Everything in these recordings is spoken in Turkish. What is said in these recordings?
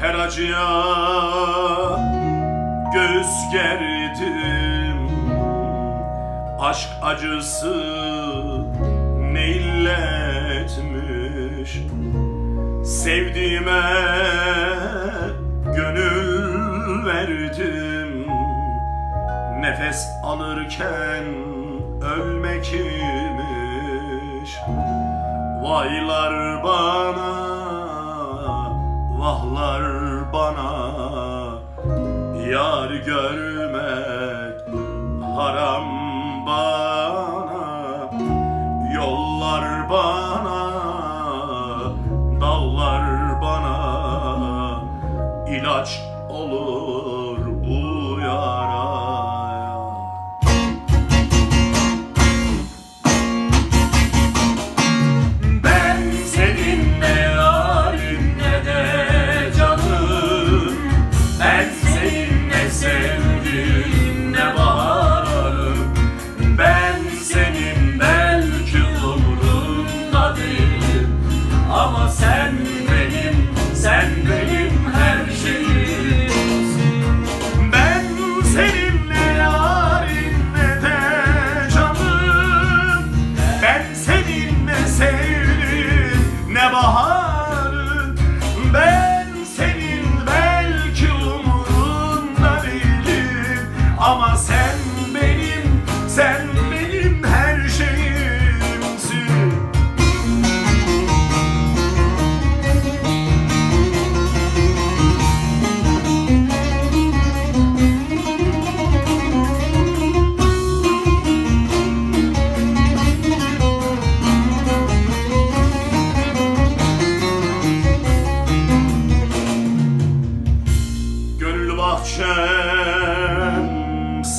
her acıya göğüs gerdim. Aşk acısı ne illetmiş Sevdiğime gönül verdim. Nefes alırken ölmek imiş? Vaylar bana ahlar bana Yar görmek haram bana Yollar bana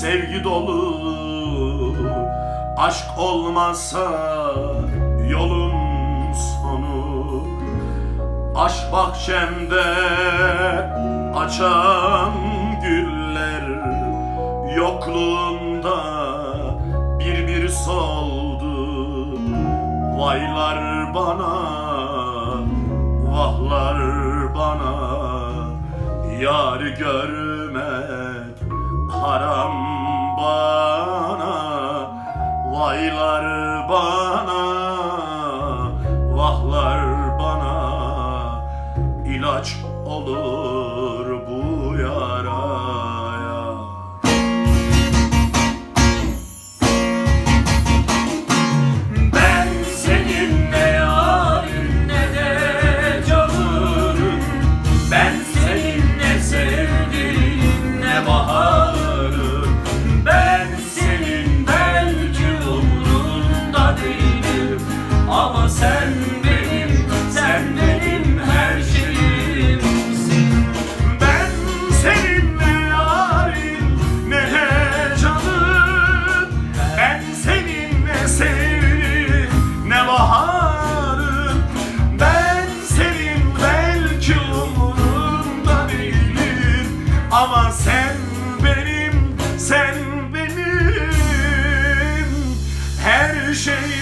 sevgi dolu. Aşk olmazsa yolun sonu. Aşk bahçemde açan güller Yokluğunda bir bir soldu. Vaylar bana, vahlar bana Yar görmez 哦。Ama sen benim, sen benim. Her şeyim